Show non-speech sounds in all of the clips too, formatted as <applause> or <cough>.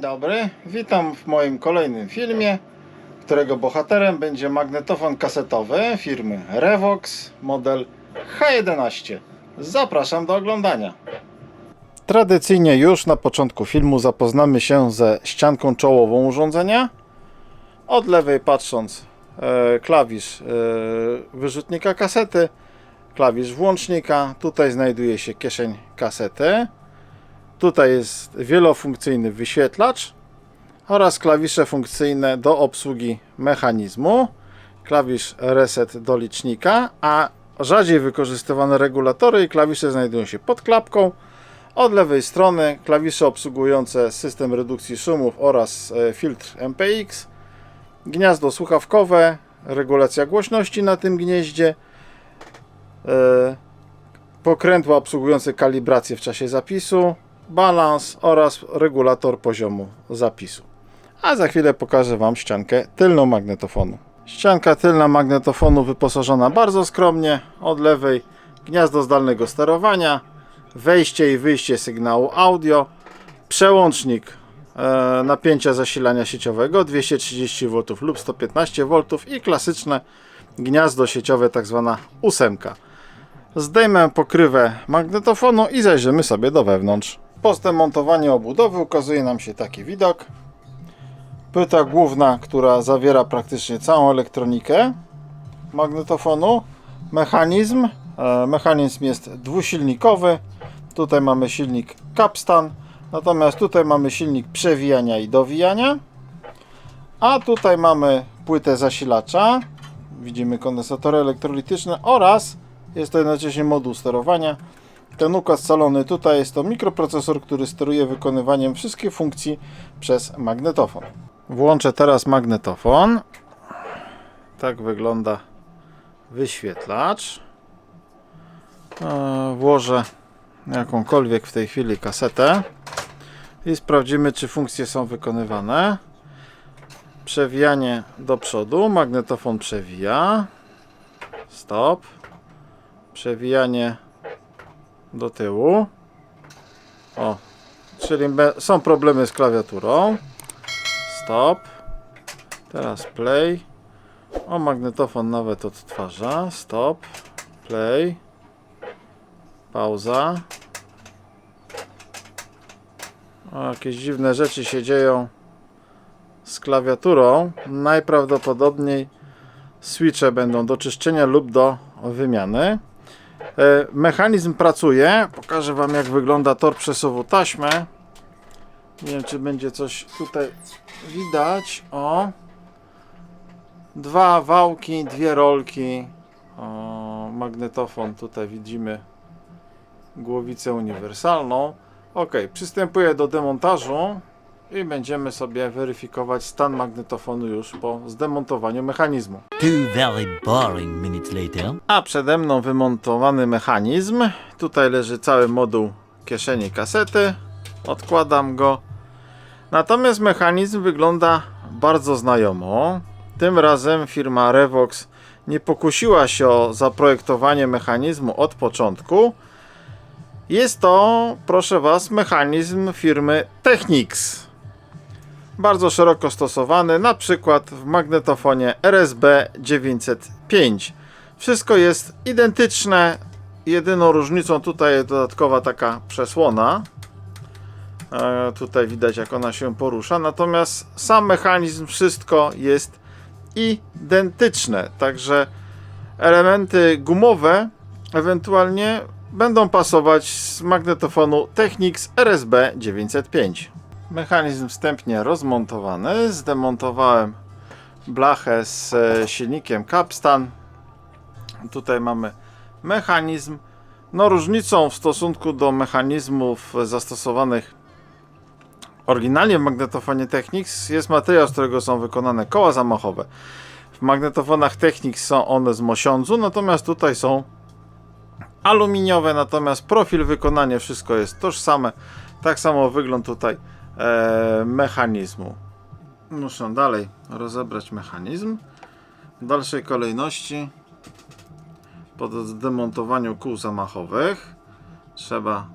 Dzień dobry, witam w moim kolejnym filmie, którego bohaterem będzie magnetofon kasetowy firmy Revox model H11. Zapraszam do oglądania. Tradycyjnie już na początku filmu zapoznamy się ze ścianką czołową urządzenia. Od lewej patrząc e, klawisz e, wyrzutnika kasety, klawisz włącznika, tutaj znajduje się kieszeń kasety. Tutaj jest wielofunkcyjny wyświetlacz oraz klawisze funkcyjne do obsługi mechanizmu, klawisz reset do licznika, a rzadziej wykorzystywane regulatory i klawisze znajdują się pod klapką. Od lewej strony klawisze obsługujące system redukcji szumów oraz e, filtr MPX, gniazdo słuchawkowe, regulacja głośności na tym gnieździe, e, pokrętła obsługujące kalibrację w czasie zapisu, balans oraz regulator poziomu zapisu. A za chwilę pokażę Wam ściankę tylną magnetofonu. Ścianka tylna magnetofonu wyposażona bardzo skromnie. Od lewej gniazdo zdalnego sterowania, wejście i wyjście sygnału audio, przełącznik e, napięcia zasilania sieciowego 230 V lub 115 V i klasyczne gniazdo sieciowe, tak zwana ósemka. Zdejmę pokrywę magnetofonu i zajrzymy sobie do wewnątrz. Po zdemontowaniu obudowy ukazuje nam się taki widok. Płyta główna, która zawiera praktycznie całą elektronikę magnetofonu. Mechanizm. E, Mechanizm jest dwusilnikowy. Tutaj mamy silnik Capstan, natomiast tutaj mamy silnik przewijania i dowijania. A tutaj mamy płytę zasilacza. Widzimy kondensatory elektrolityczne oraz jest to jednocześnie moduł sterowania. Ten układ scalony tutaj jest to mikroprocesor, który steruje wykonywaniem wszystkich funkcji przez magnetofon. Włączę teraz magnetofon. Tak wygląda wyświetlacz. E, Włożę jakąkolwiek w tej chwili kasetę i sprawdzimy, czy funkcje są wykonywane. Przewijanie do przodu, magnetofon przewija. Stop. Przewijanie do tyłu. O, czyli są problemy z klawiaturą. Stop. Teraz play. O, magnetofon nawet odtwarza. Stop. Play. Pauza. O, jakieś dziwne rzeczy się dzieją z klawiaturą. Najprawdopodobniej switche będą do czyszczenia lub do wymiany. E, Mechanizm pracuje. Pokażę Wam, jak wygląda tor przesuwu taśmy. Nie wiem, czy będzie coś tutaj widać. O. Dwa wałki, dwie rolki. O, magnetofon. Tutaj widzimy głowicę uniwersalną. Ok, przystępuję do demontażu i będziemy sobie weryfikować stan magnetofonu już po zdemontowaniu mechanizmu. Two very boring minutes later. A przede mną wymontowany mechanizm. Tutaj leży cały moduł kieszeni kasety. Odkładam go. Natomiast mechanizm wygląda bardzo znajomo. Tym razem firma Revox nie pokusiła się o zaprojektowanie mechanizmu od początku. Jest to, proszę Was, mechanizm firmy Technics. Bardzo szeroko stosowany, na przykład w magnetofonie RSB 905. Wszystko jest identyczne. Jedyną różnicą tutaj jest dodatkowa taka przesłona. E, tutaj widać, jak ona się porusza. Natomiast sam mechanizm, wszystko jest identyczne. Także elementy gumowe ewentualnie będą pasować z magnetofonu Technics RSB 905. Mechanizm wstępnie rozmontowany. Zdemontowałem blachę z e, silnikiem Capstan. Tutaj mamy mechanizm. No różnicą w stosunku do mechanizmów zastosowanych oryginalnie w magnetofonie Technics jest materiał, z którego są wykonane koła zamachowe. W magnetofonach Technics są one z mosiądzu, natomiast tutaj są aluminiowe, natomiast profil wykonania wszystko jest tożsame. Tak samo wygląd tutaj e, mechanizmu. Muszę dalej rozebrać mechanizm. W dalszej kolejności po zdemontowaniu kół zamachowych trzeba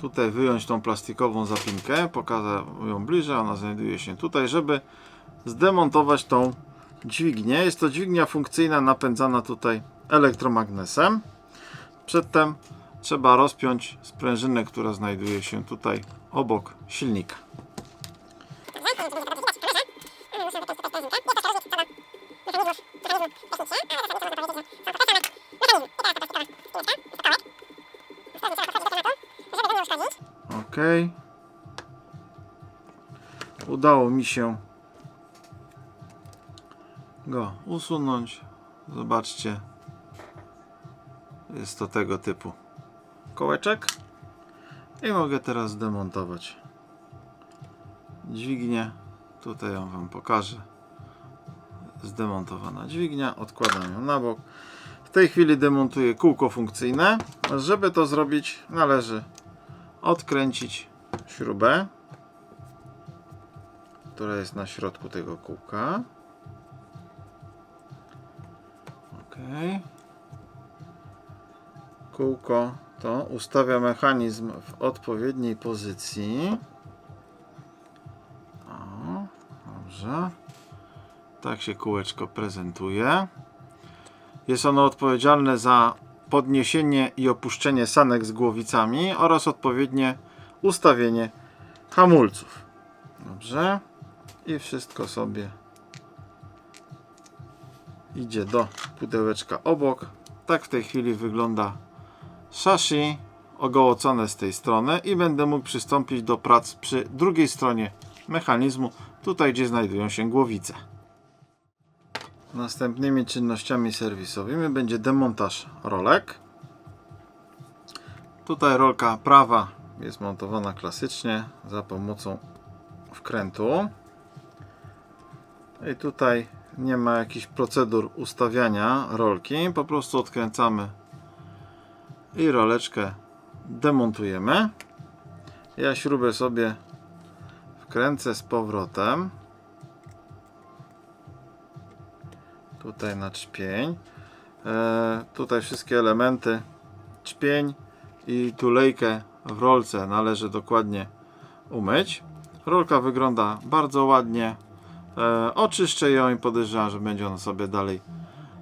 tutaj wyjąć tą plastikową zapinkę, pokażę ją bliżej, ona znajduje się tutaj, żeby zdemontować tą dźwignię. Jest to dźwignia funkcyjna napędzana tutaj elektromagnesem. Przedtem trzeba rozpiąć sprężynę, która znajduje się tutaj obok silnika. Ok. Udało mi się go usunąć. Zobaczcie. Jest to tego typu kołeczek. I mogę teraz zdemontować dźwignię. Tutaj ją Wam pokażę. Zdemontowana dźwignia. Odkładam ją na bok. W tej chwili demontuję kółko funkcyjne. Żeby to zrobić, należy odkręcić śrubę, która jest na środku tego kółka. Ok. Kółko to ustawia mechanizm w odpowiedniej pozycji. O, dobrze. Tak się kółeczko prezentuje. Jest ono odpowiedzialne za podniesienie i opuszczenie sanek z głowicami oraz odpowiednie ustawienie hamulców. Dobrze. I wszystko sobie idzie do pudełeczka obok. Tak w tej chwili wygląda szashi ogołocone z tej strony i będę mógł przystąpić do prac przy drugiej stronie mechanizmu, tutaj gdzie znajdują się głowice. Następnymi czynnościami serwisowymi będzie demontaż rolek. Tutaj rolka prawa jest montowana klasycznie za pomocą wkrętu. I tutaj nie ma jakichś procedur ustawiania rolki, po prostu odkręcamy i roleczkę demontujemy. Ja śrubę sobie wkręcę z powrotem. tutaj na czpień. E, tutaj wszystkie elementy czpień i tulejkę w rolce należy dokładnie umyć. Rolka wygląda bardzo ładnie. E, oczyszczę ją i podejrzewam, że będzie ona sobie dalej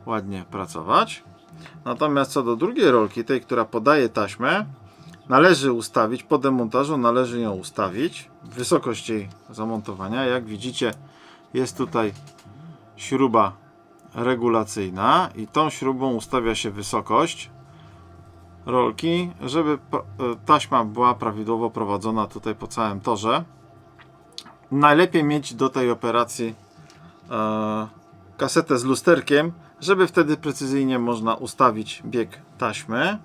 ładnie pracować. Natomiast co do drugiej rolki, tej, która podaje taśmę, należy ustawić, po demontażu należy ją ustawić, wysokość jej zamontowania. Jak widzicie, jest tutaj śruba regulacyjna i tą śrubą ustawia się wysokość rolki, żeby e, taśma była prawidłowo prowadzona tutaj po całym torze. Najlepiej mieć do tej operacji e, kasetę z lusterkiem, żeby wtedy precyzyjnie można ustawić bieg taśmy.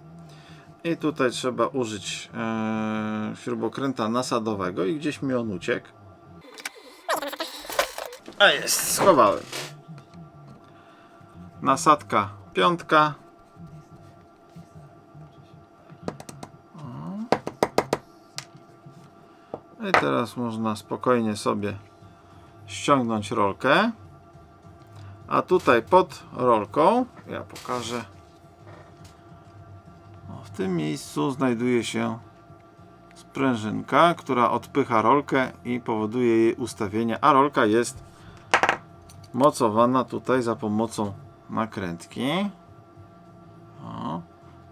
I tutaj trzeba użyć e, śrubokręta nasadowego i gdzieś mi on uciekł. A jest, schowałem nasadka piątka. I teraz można spokojnie sobie ściągnąć rolkę. A tutaj pod rolką, ja pokażę. O, w tym miejscu znajduje się sprężynka, która odpycha rolkę i powoduje jej ustawienie, a rolka jest mocowana tutaj za pomocą nakrętki. O.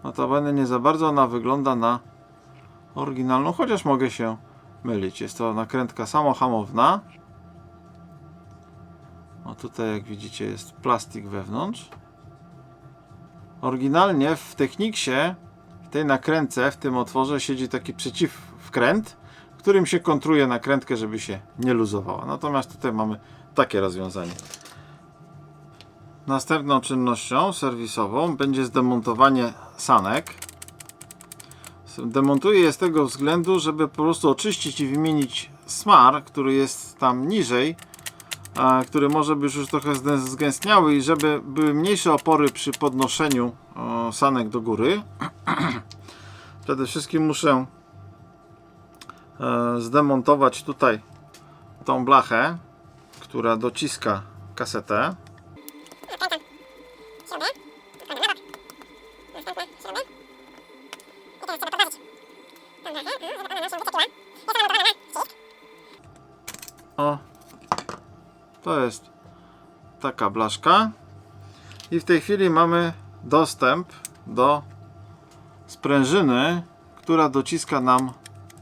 Notabene nie za bardzo ona wygląda na oryginalną, chociaż mogę się mylić. Jest to nakrętka samohamowna. O tutaj jak widzicie jest plastik wewnątrz. Oryginalnie w Techniksie w tej nakrętce, w tym otworze siedzi taki przeciwwkręt, którym się kontruje nakrętkę, żeby się nie luzowała. Natomiast tutaj mamy takie rozwiązanie. Następną czynnością serwisową będzie zdemontowanie sanek. Demontuję je z tego względu, żeby po prostu oczyścić i wymienić smar, który jest tam niżej, a, który może być już trochę zgęstniały i żeby były mniejsze opory przy podnoszeniu sanek do góry <clears throat> przede wszystkim muszę e, zdemontować tutaj tą blachę która dociska kasetę. O taka blaszka. I w tej chwili mamy dostęp do sprężyny, która dociska nam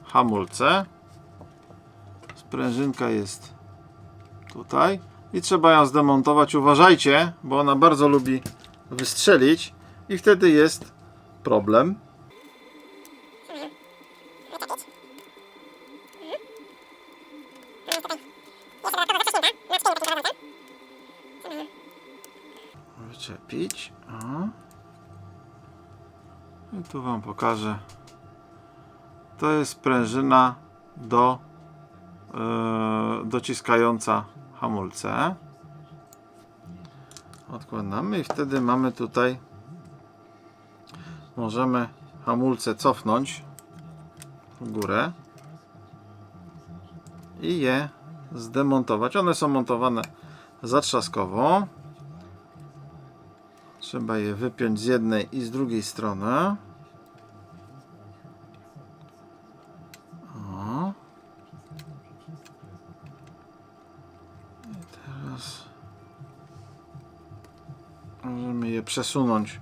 hamulce. Sprężynka jest tutaj i trzeba ją zdemontować. Uważajcie, bo ona bardzo lubi wystrzelić i wtedy jest problem. Tu Wam pokażę. To jest sprężyna do yy, dociskająca hamulce. Odkładamy i wtedy mamy tutaj możemy hamulce cofnąć w górę i je zdemontować. One są montowane zatrzaskowo. Trzeba je wypiąć z jednej i z drugiej strony. Przesunąć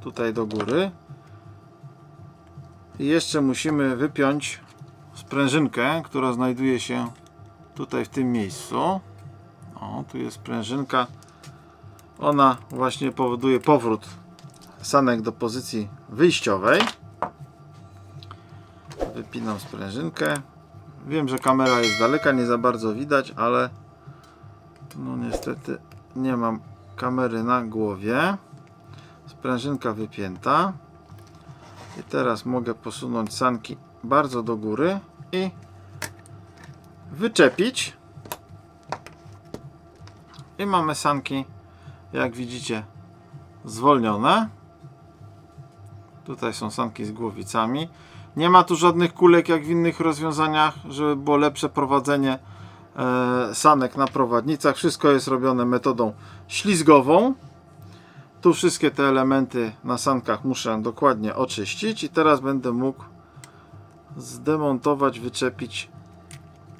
tutaj do góry. I jeszcze musimy wypiąć sprężynkę, która znajduje się tutaj w tym miejscu. O, tu jest sprężynka. Ona właśnie powoduje powrót sanek do pozycji wyjściowej. Wypinam sprężynkę. Wiem, że kamera jest daleka, nie za bardzo widać, ale no niestety nie mam kamery na głowie. Sprężynka wypięta. I teraz mogę posunąć sanki bardzo do góry i wyczepić. I mamy sanki, jak widzicie, zwolnione. Tutaj są sanki z głowicami. Nie ma tu żadnych kulek jak w innych rozwiązaniach, żeby było lepsze prowadzenie e, sanek na prowadnicach. Wszystko jest robione metodą ślizgową. Tu wszystkie te elementy na sankach muszę dokładnie oczyścić i teraz będę mógł zdemontować, wyczepić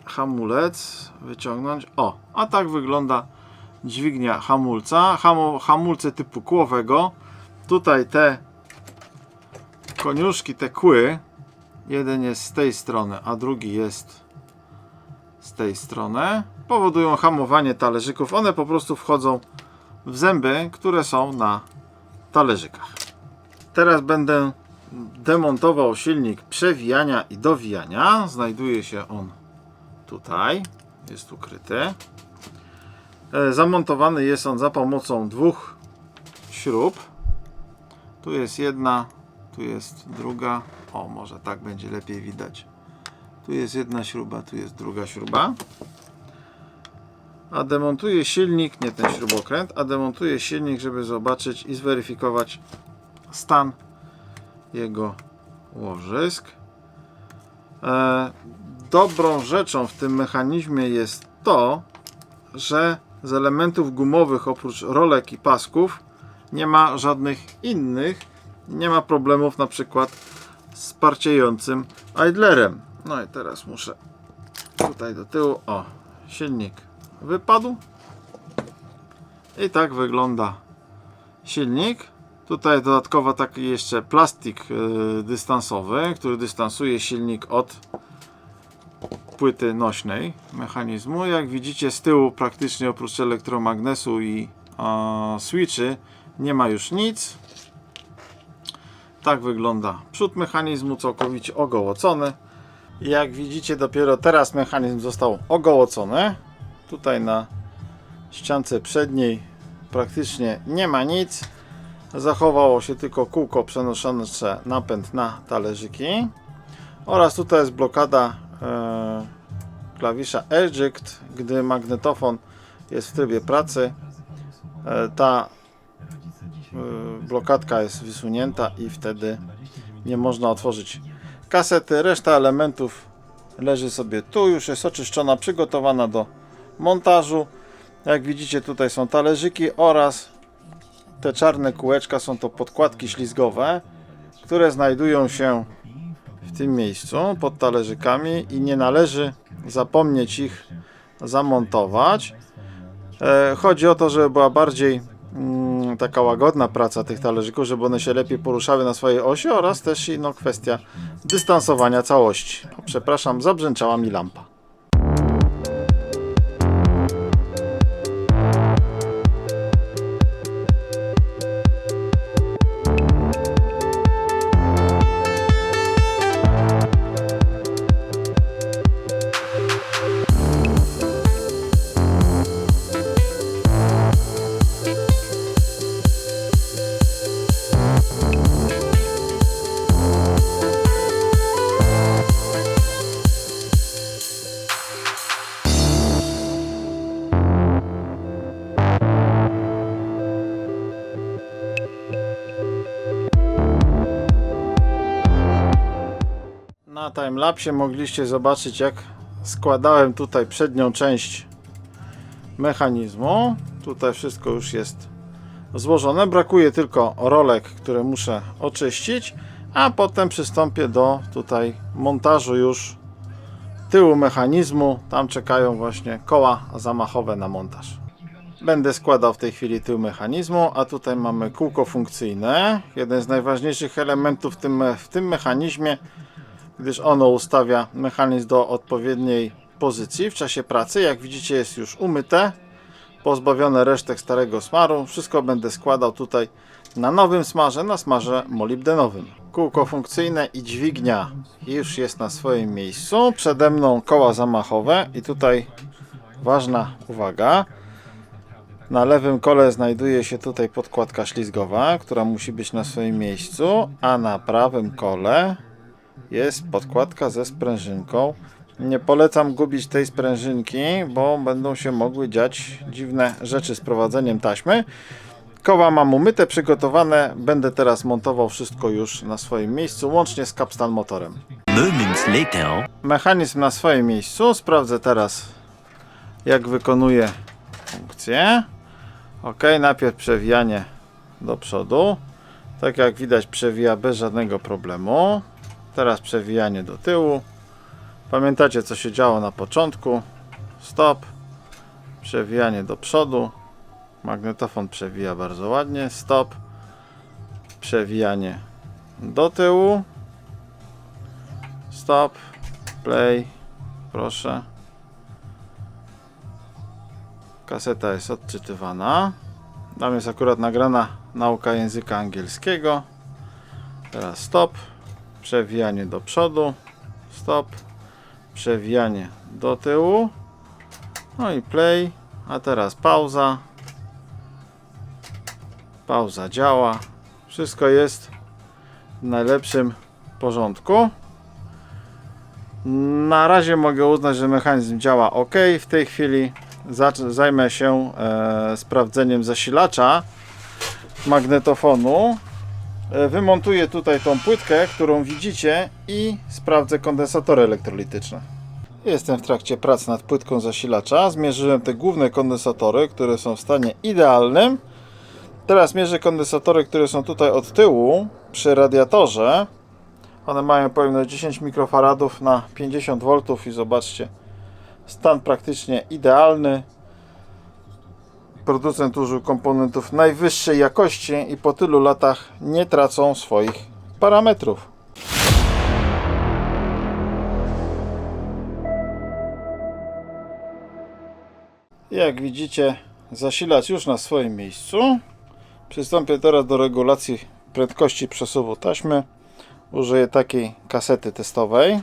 hamulec, wyciągnąć. O, a tak wygląda dźwignia hamulca. Hamu, hamulce typu kłowego. Tutaj te koniuszki, te kły. Jeden jest z tej strony, a drugi jest z tej strony. Powodują hamowanie talerzyków. One po prostu wchodzą w zęby, które są na talerzykach. Teraz będę demontował silnik przewijania i dowijania. Znajduje się on tutaj, jest ukryty. E, Zamontowany jest on za pomocą dwóch śrub. Tu jest jedna, tu jest druga. O, może tak będzie lepiej widać. Tu jest jedna śruba, tu jest druga śruba. A demontuję silnik, nie ten śrubokręt, a demontuję silnik, żeby zobaczyć i zweryfikować stan jego łożysk. E, dobrą rzeczą w tym mechanizmie jest to, że z elementów gumowych oprócz rolek i pasków nie ma żadnych innych. Nie ma problemów na przykład z parciejącym idlerem. No i teraz muszę tutaj do tyłu. O, silnik wypadł. I tak wygląda silnik. Tutaj dodatkowo taki jeszcze plastik yy, dystansowy, który dystansuje silnik od płyty nośnej mechanizmu. Jak widzicie z tyłu praktycznie oprócz elektromagnesu i e, switchy nie ma już nic. Tak wygląda przód mechanizmu całkowicie ogołocony. Jak widzicie dopiero teraz mechanizm został ogołocony. Tutaj na ściance przedniej praktycznie nie ma nic. Zachowało się tylko kółko przenoszące napęd na talerzyki. Oraz tutaj jest blokada e, klawisza eject, gdy magnetofon jest w trybie pracy. E, ta e, blokadka jest wysunięta i wtedy nie można otworzyć kasety. Reszta elementów leży sobie tu, już jest oczyszczona, przygotowana do montażu. Jak widzicie tutaj są talerzyki oraz te czarne kółeczka są to podkładki ślizgowe, które znajdują się w tym miejscu pod talerzykami i nie należy zapomnieć ich zamontować. E, chodzi o to, żeby była bardziej mm, taka łagodna praca tych talerzyków, żeby one się lepiej poruszały na swojej osi oraz też no, kwestia dystansowania całości. Przepraszam, zabrzęczała mi lampa. Na timelapsie mogliście zobaczyć jak składałem tutaj przednią część mechanizmu. Tutaj wszystko już jest złożone. Brakuje tylko rolek, które muszę oczyścić, a potem przystąpię do tutaj montażu już tyłu mechanizmu. Tam czekają właśnie koła zamachowe na montaż. Będę składał w tej chwili tył mechanizmu, a tutaj mamy kółko funkcyjne. Jeden z najważniejszych elementów w tym, w tym mechanizmie gdyż ono ustawia mechanizm do odpowiedniej pozycji w czasie pracy. Jak widzicie jest już umyte, pozbawione resztek starego smaru. Wszystko będę składał tutaj na nowym smarze, na smarze molibdenowym. Kółko funkcyjne i dźwignia już jest na swoim miejscu. Przede mną koła zamachowe i tutaj ważna uwaga. Na lewym kole znajduje się tutaj podkładka ślizgowa, która musi być na swoim miejscu, a na prawym kole jest podkładka ze sprężynką. Nie polecam gubić tej sprężynki, bo będą się mogły dziać dziwne rzeczy z prowadzeniem taśmy. Koła mam umyte, przygotowane. Będę teraz montował wszystko już na swoim miejscu, łącznie z kapstan motorem. Mechanizm na swoim miejscu. Sprawdzę teraz, jak wykonuje funkcję. Ok, najpierw przewijanie do przodu. Tak jak widać, przewija bez żadnego problemu. Teraz przewijanie do tyłu. Pamiętacie, co się działo na początku. Stop. Przewijanie do przodu. Magnetofon przewija bardzo ładnie. Stop. Przewijanie do tyłu. Stop. Play. Proszę. Kaseta jest odczytywana. Tam jest akurat nagrana nauka języka angielskiego. Teraz stop. Przewijanie do przodu. Stop. Przewijanie do tyłu. No i play. A teraz pauza. Pauza działa. Wszystko jest w najlepszym porządku. Na razie mogę uznać, że mechanizm działa ok. W tej chwili zajmę się e, sprawdzeniem zasilacza magnetofonu. E, wymontuję tutaj tą płytkę, którą widzicie i sprawdzę kondensatory elektrolityczne. Jestem w trakcie prac nad płytką zasilacza. Zmierzyłem te główne kondensatory, które są w stanie idealnym. Teraz mierzę kondensatory, które są tutaj od tyłu przy radiatorze. One mają pojemność 10 mikrofaradów na 50 V i zobaczcie, stan praktycznie idealny. Producent użył komponentów najwyższej jakości i po tylu latach nie tracą swoich parametrów. Jak widzicie, zasilacz już na swoim miejscu. Przystąpię teraz do regulacji prędkości przesuwu taśmy. Użyję takiej kasety testowej.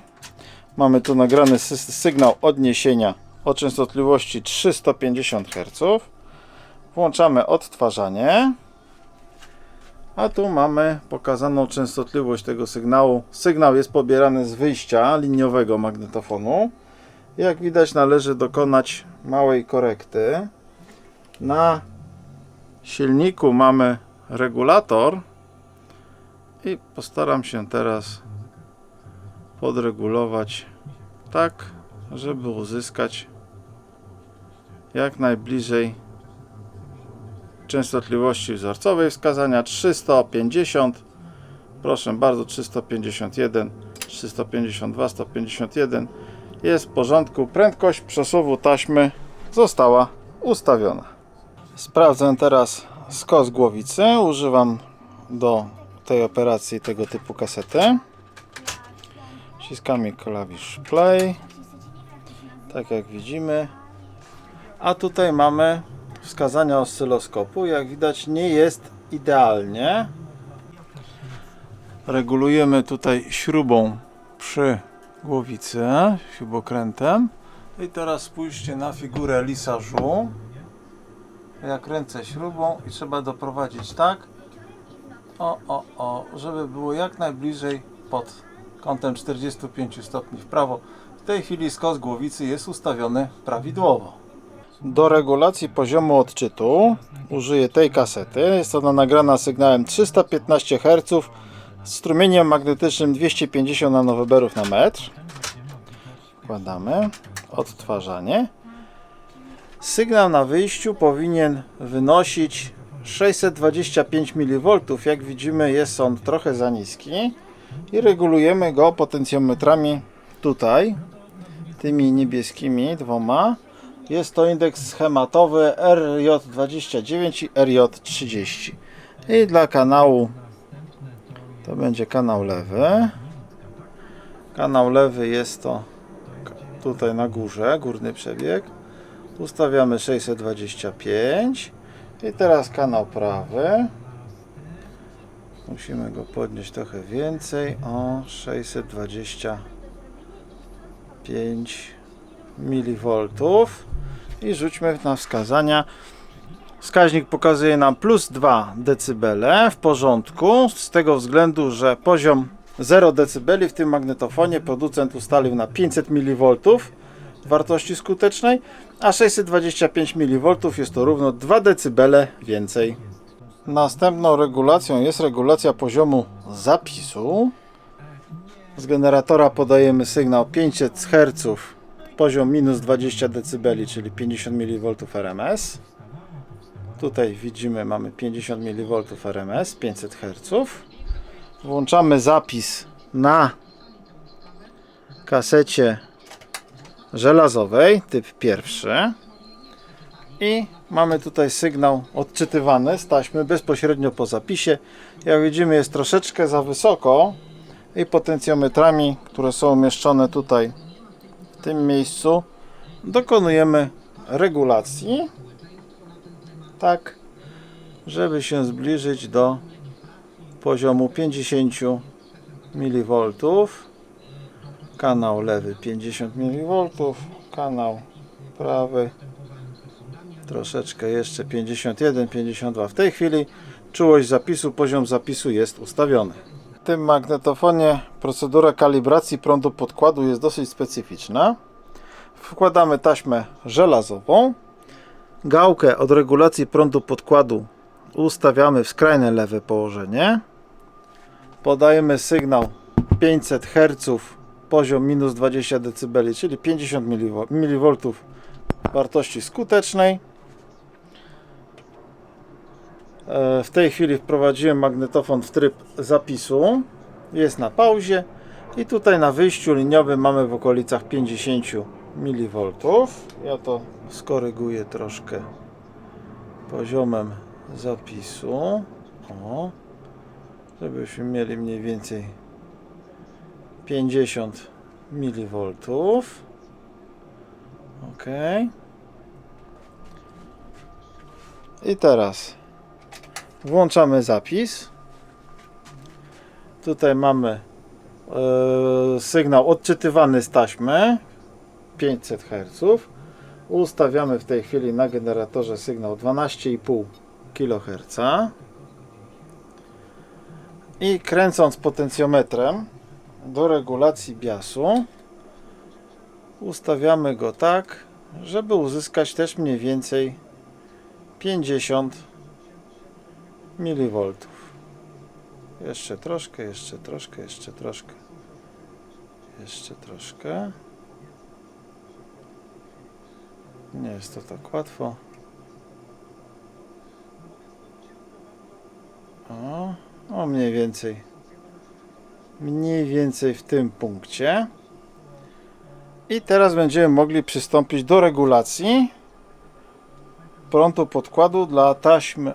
Mamy tu nagrany sy- sygnał odniesienia o częstotliwości 350 Hz. Włączamy odtwarzanie. A tu mamy pokazaną częstotliwość tego sygnału. Sygnał jest pobierany z wyjścia liniowego magnetofonu. Jak widać należy dokonać małej korekty. Na silniku mamy regulator i postaram się teraz podregulować tak, żeby uzyskać jak najbliżej częstotliwości wzorcowej wskazania 350 proszę bardzo 351 352 151 jest w porządku prędkość przesuwu taśmy została ustawiona. Sprawdzę teraz skos głowicy. Używam do tej operacji tego typu kasety. Wciskamy klawisz play. Tak jak widzimy. A tutaj mamy wskazania oscyloskopu. Jak widać nie jest idealnie. Regulujemy tutaj śrubą przy głowicy, śrubokrętem. I teraz spójrzcie na figurę lisażu. Ja kręcę śrubą i trzeba doprowadzić tak, o, o, o, żeby było jak najbliżej pod kątem 45 stopni w prawo. W tej chwili skos głowicy jest ustawiony prawidłowo. Do regulacji poziomu odczytu użyję tej kasety. Jest ona nagrana sygnałem 315 Hz z strumieniem magnetycznym 250 nanoweberów na metr. Wkładamy odtwarzanie. Sygnał na wyjściu powinien wynosić 625 mV. Jak widzimy, jest on trochę za niski i regulujemy go potencjometrami tutaj, tymi niebieskimi dwoma. Jest to indeks schematowy RJ29 i RJ30. I dla kanału to będzie kanał lewy. Kanał lewy jest to tutaj na górze, górny przebieg. Ustawiamy 625 i teraz kanał prawy. Musimy go podnieść trochę więcej o 625 mV i rzućmy na wskazania. Wskaźnik pokazuje nam plus 2 dB w porządku, z tego względu, że poziom 0 dB w tym magnetofonie producent ustalił na 500 mV wartości skutecznej, a 625 mV jest to równo 2 dB więcej. Następną regulacją jest regulacja poziomu zapisu. Z generatora podajemy sygnał 500 Hz, poziom minus 20 dB, czyli 50 mV RMS. Tutaj widzimy, mamy 50 mV RMS, 500 Hz. Włączamy zapis na kasecie żelazowej, typ pierwszy. I mamy tutaj sygnał odczytywany z taśmy bezpośrednio po zapisie. Jak widzimy jest troszeczkę za wysoko i potencjometrami, które są umieszczone tutaj tym miejscu dokonujemy regulacji tak, żeby się zbliżyć do poziomu 50 mV. Kanał lewy 50 mV, kanał prawy troszeczkę jeszcze 51, 52. W tej chwili czułość zapisu, poziom zapisu jest ustawiony. Tym magnetofonie procedura kalibracji prądu podkładu jest dosyć specyficzna. Wkładamy taśmę żelazową. Gałkę od regulacji prądu podkładu ustawiamy w skrajne lewe położenie. Podajemy sygnał 500 Hz, poziom minus 20 dB, czyli 50 mV wartości skutecznej. E, W tej chwili wprowadziłem magnetofon w tryb zapisu. Jest na pauzie i tutaj na wyjściu liniowym mamy w okolicach 50 mV. Ja to skoryguję troszkę poziomem zapisu. O, żebyśmy mieli mniej więcej 50 mV. Ok. I teraz włączamy zapis. Tutaj mamy e, sygnał odczytywany z taśmy 500 Hz. Ustawiamy w tej chwili na generatorze sygnał 12,5 kHz. I kręcąc potencjometrem do regulacji biasu ustawiamy go tak, żeby uzyskać też mniej więcej 50 mV. Jeszcze troszkę, jeszcze troszkę, jeszcze troszkę. Jeszcze troszkę. Nie jest to tak łatwo. O, o mniej więcej. Mniej więcej w tym punkcie. I teraz będziemy mogli przystąpić do regulacji prądu podkładu dla taśm e,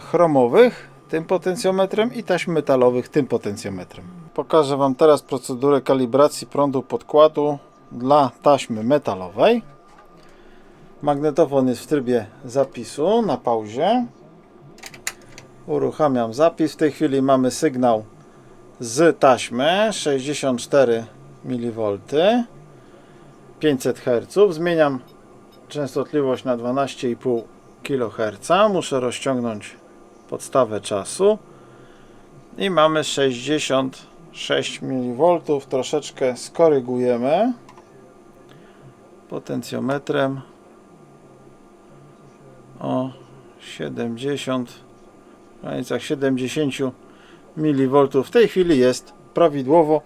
chromowych tym potencjometrem i taśm metalowych tym potencjometrem. Pokażę Wam teraz procedurę kalibracji prądu podkładu dla taśmy metalowej. Magnetofon jest w trybie zapisu na pauzie. Uruchamiam zapis. W tej chwili mamy sygnał z taśmy 64 mV 500 Hz. Zmieniam częstotliwość na 12,5 kHz. Muszę rozciągnąć podstawę czasu. I mamy 66 mV. Troszeczkę skorygujemy potencjometrem o 70 w granicach 70 mV. W tej chwili jest prawidłowo.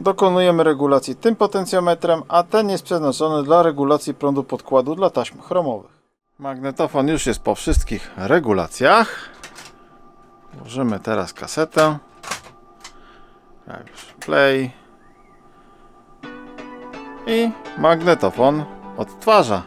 Dokonujemy regulacji tym potencjometrem, a ten jest przeznaczony dla regulacji prądu podkładu dla taśm chromowych. Magnetofon już jest po wszystkich regulacjach. Włożymy teraz kasetę. Tak play. I magnetofon odtwarza.